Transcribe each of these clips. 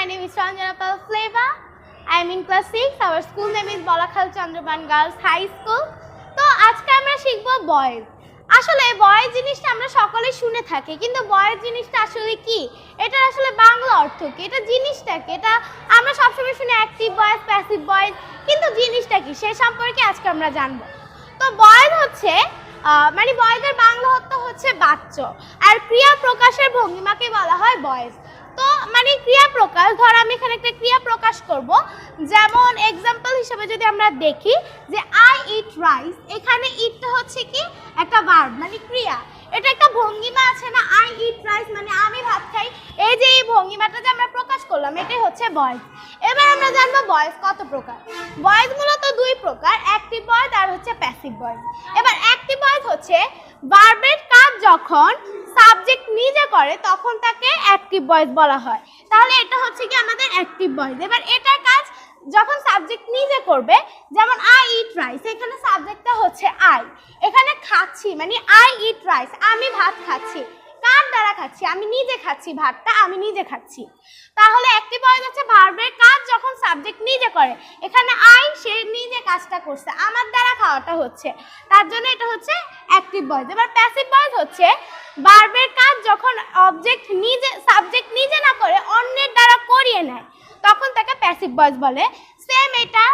My name is Sanjana Flava. I am in class 6. Our school name is Balakhal Chandraban Girls High School. তো আজকে আমরা শিখব boys আসলে boys জিনিসটা আমরা সকলে শুনে থাকি, কিন্তু বয়েজ জিনিসটা আসলে কি? এটা আসলে বাংলা অর্থ কি? এটা জিনিসটা কি? এটা আমরা সবসময় শুনি অ্যাক্টিভ বয়েজ প্যাসিভ বয়েজ কিন্তু জিনিসটা কি? সে সম্পর্কে আজকে আমরা জানব। তো বয়েজ হচ্ছে মানে বয়েজের বাংলা অর্থ হচ্ছে বাচ্চ, আর ক্রিয়া প্রকাশের ভঙ্গিমাকে বলা হয় বয়েজ। তো মানে ক্রিয়া প্রকাশ, ধর আমি এখানে একটা ক্রিয়া প্রকাশ করব। যেমন এক্সাম্পল হিসেবে যদি আমরা দেখি যে আই ইট রাইস এখানে ইটটা হচ্ছে কি? একটা ভার্ব মানে ক্রিয়া। এটা একটা ভঙ্গিমা আছে না? আই ইট রাইস মানে আমি ভাত খাই। এই যে এই ভঙ্গিমাটা যে আমরা প্রকাশ করলাম, এটাই হচ্ছে বয়েজ এবার আমরা জানব বয়েজ কত প্রকার? বয়েজ মূলত দুই প্রকার অ্যাক্টিভ বয়েজ আর হচ্ছে প্যাসিভ বয়েজ এবার অ্যাক্টিভ বয়েজ হচ্ছে ভার্বের কাজ যখন সাবজেক্ট নিজে করে, তখন তাকে অ্যাক্টিভ ভয়েস বলা হয়। তাহলে এটা হচ্ছে কি আমাদের অ্যাক্টিভ ভয়েস এবার এটার কাজ যখন সাবজেক্ট নিজে করবে, যেমন আই ইট রাইস এখানে সাবজেক্টটা হচ্ছে আই এখানে খাচ্ছি মানে আই ইট রাইস আমি ভাত খাচ্ছি। কার দ্বারা খাচ্ছি? আমি নিজে খাচ্ছি ভাতটা, আমি নিজে খাচ্ছি। তাহলে অ্যাক্টিভ ভয়েস হচ্ছে ভার্বের কাজ যখন সাবজেক্ট নিজে করে। এখানে আই সে নিজে কাজটা করছে। আমার দ্বারা খাওয়াটা হচ্ছে। তার জন্য এটা হচ্ছে অ্যাক্টিভ ভয়েস এবার প্যাসিভ ভয়েস হচ্ছে ভার্বের কাজ যখন অবজেক্ট নিজে সাবজেক্ট নিজে না করে অন্যের দ্বারা করিয়ে নেয়, তখন তাকে প্যাসিভ ভয়েস বলে। সেম এটা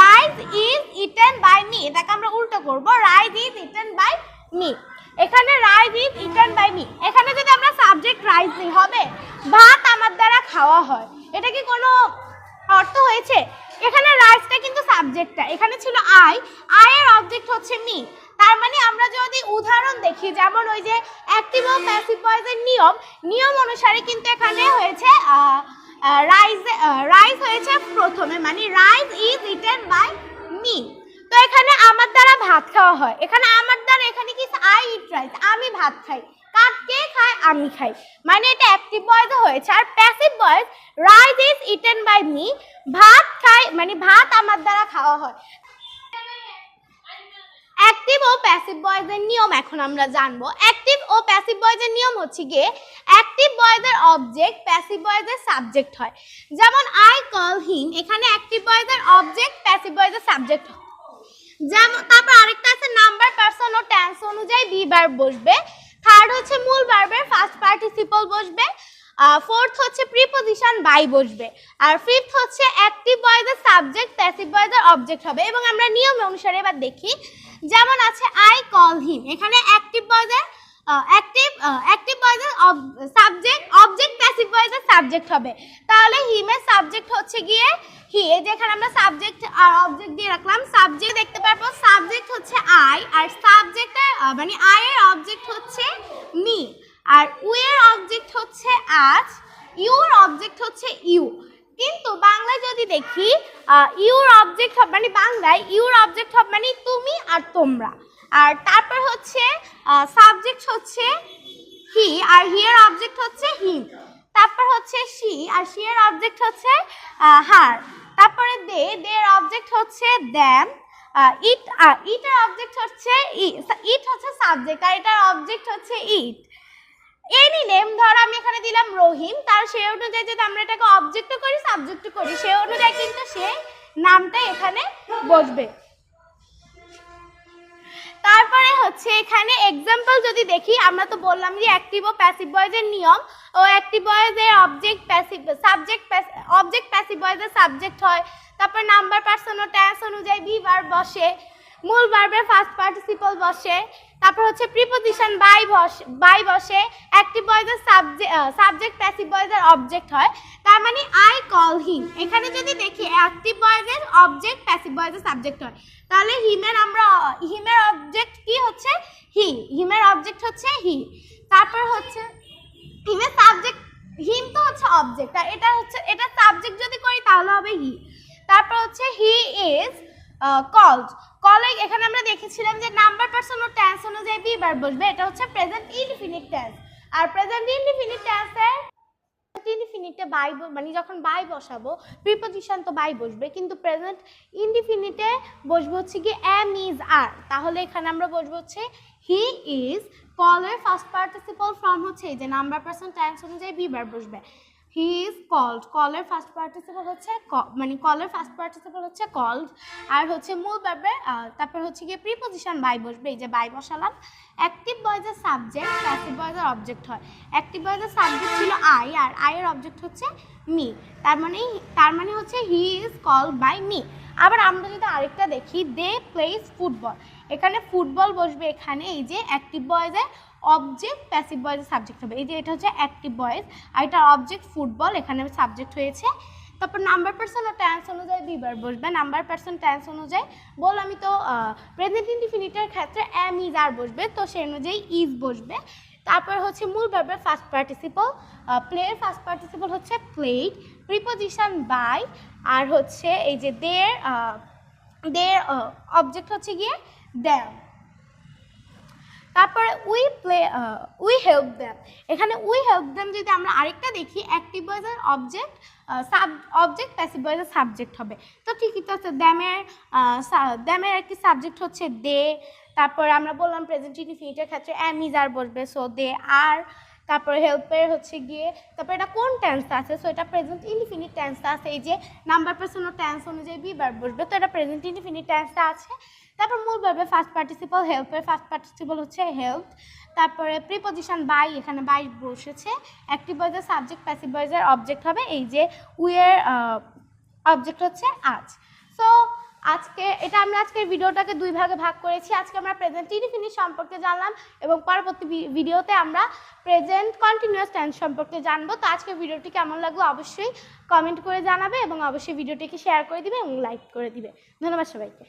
rice is eaten by me এটাকে আমরা উল্টো করব rice is eaten by me এখানে rice is eaten by me এখানে যদি আমরা সাবজেক্ট রাইস নিই, হবে? ভাত আমার দ্বারা খাওয়া হয়। এটা কি কোনো অর্থ হয়েছে? এখানে রাইসটা কিন্তু সাবজেক্টটা এখানে ছিল আই আয়ের অবজেক্ট হচ্ছে মি তার মানে আমরা যদি উদাহরণ দেখি, যেমন ওই যে অ্যাক্টিভ ও প্যাসিভ ভয়েসের নিয়ম নিয়ম অনুসারে কিন্তু এখানে হয়েছে রাইস রাইস হয়েছে প্রথমে মানে rice is eaten by me তো এখানে আমার দ্বারা ভাত খাওয়া হয়। এখানে আমার দ্বারা, এখানে কি আই ইট রাইস আমি ভাত খাই। কার কে খায়? আমি খাই। মানে এটা অ্যাক্টিভ ভয়েস হয়েছে। আর passive voice rice is eaten by me ভাত খাই মানে ভাত আমার দ্বারা খাওয়া হয়। অ্যাক্টিভ ও প্যাসিভ ভয়েসের নিয়ম এখন আমরা জানব। অ্যাক্টিভ ও প্যাসিভ ভয়েসের নিয়ম হচ্ছে গিয়ে অ্যাক্টিভ ভয়েসের অবজেক্ট প্যাসিভ ভয়েসের সাবজেক্ট হয়। যেমন আই কল হিম এখানে অ্যাক্টিভ ভয়েসের অবজেক্ট প্যাসিভ ভয়েসের সাবজেক্ট হয়। যেমন, তারপর আরেকটা আছে নাম্বার পার্সন ও টেন্স অনুযায়ী বি ভার্ব বসবে। থার্ড হচ্ছে মূল ভার্বের ফার্স্ট পার্টিসিপল বসবে। ফোর্থ হচ্ছে প্রিপোজিশন বাই বসবে। আর ফিফথ হচ্ছে অ্যাক্টিভ ভয়েসের সাবজেক্ট প্যাসিভ ভয়েসের অবজেক্ট হবে। এবং আমরা নিয়ম অনুসারে এবার দেখি যেমন আছে আই কল হিম এখানে অ্যাক্টিভ ভয়েসের অ্যাক্টিভ অ্যাক্টিভ ভয়েসের সাবজেক্ট অবজেক্ট প্যাসিভ ভয়েসের সাবজেক্ট হবে। তাহলে হিমের সাবজেক্ট হচ্ছে গিয়ে হি এই যেখানে আমরা সাবজেক্ট আর অবজেক্ট দিয়ে রাখলাম সাবজেক্ট দেখতে পারব সাবজেক্ট হচ্ছে আই আর সাবজেক্টের মানে আই এর অবজেক্ট হচ্ছে মি আর উ এর অবজেক্ট হচ্ছে আজ ইউর অবজেক্ট হচ্ছে ইউ কিন্তু বাংলায় যদি দেখি ইউর অবজেক্ট হবে মানে বাংলায় ইউর অবজেক্ট হবে মানে তুমি আর তোমরা। আর তারপর হচ্ছে সাবজেক্ট হচ্ছে হি আর হিয়ার অবজেক্ট হচ্ছে হিম তারপর হচ্ছে শি আর শি এর অবজেক্ট হচ্ছে হার তারপরে দে দে এর অবজেক্ট হচ্ছে দ্যাম ইট ইটের অবজেক্ট হচ্ছে ইট হচ্ছে সাবজেক্ট আর এটার অবজেক্ট হচ্ছে ইট এনি নেম ধর, আমি এখানে দিলাম রহিম। তার সেই অনুযায়ী যদি আমরা এটাকে অবজেক্ট করি সাবজেক্ট করি সেই অনুযায়ী কিন্তু সে নামটা এখানে বসবে। তারপরে হচ্ছে এখানে এক্সাম্পল যদি দেখি, আমরা তো বললাম যে অ্যাক্টিভ ও প্যাসিভ ভয়েসের নিয়ম। ও অ্যাক্টিভ ভয়েসের object passive subject object passive ভয়েসের সাবজেক্ট হয়। তারপর নাম্বার পার্সন ও ট্যান্স অনুযায়ী বি ভার্ব বসে। মূল ভার্বের ফার্স্ট পার্টিসিপল বসে। তারপর হচ্ছে প্রিপোজিশন বাই বসে বাই বসে অ্যাক্টিভ ভয়েসের সাবজেক্ট সাবজেক্ট প্যাসিভ ভয়েসের অবজেক্ট হয়। তার মানে আই কল হিম এখানে যদি দেখি অ্যাক্টিভ ভয়েসের অবজেক্ট প্যাসিভ ভয়েসের সাবজেক্ট হয়, তাহলে হিমের আমরা হিমের অবজেক্ট কি হচ্ছে? হি হিমের অবজেক্ট হচ্ছে হি তারপর হচ্ছে হিমের সাবজেক্ট হিম তো হচ্ছে অবজেক্ট আর এটা হচ্ছে এটা সাবজেক্ট যদি করি তাহলে হবে হি তারপর হচ্ছে হি ইজ কলড কলে এখানে আমরা দেখেছিলাম যে নাম্বার, পার্সন ও টেন্স অনুযায়ী বি বার বসবে। এটা হচ্ছে প্রেজেন্ট ইনফিনিট টেন্স আর প্রেজেন্ট ইনফিনিট টেন্সের ইনডিফিনিটে বাই মানে যখন বাই বসাবো প্রিপোজিশন তো বাই বসবে, কিন্তু প্রেজেন্ট ইনডিফিনিটে বসবো হচ্ছে কি এম ইজ আর তাহলে এখানে আমরা বসবো হচ্ছে হি ইজ কলের ফার্স্ট পার্টিসিপল ফর্ম হচ্ছে এই যে নাম্বার, পার্সন, টেন্স অনুযায়ী বি বার বসবে। হি ইজ কল্ড কলের ফার্স্ট পার্টিসিপল হচ্ছে মানে কলের ফার্স্ট পার্টিসিপল হচ্ছে কল্ড আর হচ্ছে মূল ভাবে তারপর হচ্ছে গিয়ে প্রিপোজিশন বাই বসবে, এই যে বাই বসালাম। অ্যাক্টিভ বয়েজের সাবজেক্ট প্যাসিভ বয়েজের অবজেক্ট হয়। অ্যাক্টিভ বয়েজের সাবজেক্ট ছিল আই আর আই এর অবজেক্ট হচ্ছে মি তার মানে তার মানে হচ্ছে he is call by me আবার আমরা যদি আরেকটা দেখি দে প্লেস ফুটবল এখানে ফুটবল বসবে এখানে, এই যে অ্যাক্টিভ বয়েজের অবজেক্ট প্যাসিভ বয়েজের সাবজেক্ট হবে। এই যে এটা হচ্ছে অ্যাক্টিভ বয়েজ আর এটা অবজেক্ট ফুটবল এখানে সাবজেক্ট হয়েছে। তারপর নাম্বার পার্সন ও টেন্স অনুযায়ী দুইবার বসবে। নাম্বার পার্সন টেন্স অনুযায়ী বল আমি তো প্রেজেন্ট ইনডিফিনিটের ক্ষেত্রে অ্যাম ইজ আর বসবে, তো সেই অনুযায়ী ইজ বসবে। তারপর হচ্ছে মূল ভার্বের ফার্স্ট পার্টিসিপল প্লেয়ের ফার্স্ট পার্টিসিপল হচ্ছে প্লেড প্রিপোজিশন বাই আর হচ্ছে এই যে দের দের অবজেক্ট হচ্ছে গিয়ে দ্যাম তারপরে we play we help them এখানে উই হেল্প দ্যাম যদি আমরা আরেকটা দেখি অ্যাক্টিভ ভয়েসের অবজেক্ট সাব অবজেক্ট প্যাসিভ ভয়েসের সাবজেক্ট হবে। তো ঠিকই তো আছে দ্যামের দ্যামের একটি সাবজেক্ট হচ্ছে দে তারপর আমরা বললাম প্রেজেন্ট ইনফিনিটের ক্ষেত্রে অ্যাম ইজ আর বসবে সো দে আর তারপরে হেল্পের হচ্ছে গিয়ে, তারপরে এটা কোন টেন্স আছে? সো এটা প্রেজেন্ট ইনফিনিট টেন্স আছে। এই যে নাম্বার পার্সন টেন্স অনুযায়ী বিবার বসবে, তো এটা প্রেজেন্ট ইনফিনিট টেন্সটা আছে। তারপর মূল ভাবে ফার্স্ট পার্টিসিপল হেল্পের ফার্স্ট পার্টিসিপল হচ্ছে হেল্প তারপরে প্রিপোজিশন বাই এখানে বাই বসেছে। অ্যাক্টিভ ভয়েসের সাবজেক্ট প্যাসিভ ভয়েসের অবজেক্ট হবে এই যে উইয়ের অবজেক্ট হচ্ছে আজ সো আজকে, এটা আমরা আজকের ভিডিওটাকে দুই ভাগে ভাগ করেছি। আজকে আমরা প্রেজেন্ট ইনফিনিট সম্পর্কে জানলাম এবং পরবর্তী ভিডিওতে আমরা প্রেজেন্ট কন্টিনিউয়াস টেন্স সম্পর্কে জানব। তো আজকে ভিডিওটি কেমন লাগল অবশ্যই কমেন্ট করে জানাবে এবং অবশ্যই ভিডিওটিকে শেয়ার করে দিবে এবং লাইক করে দিবে। ধন্যবাদ সবাইকে।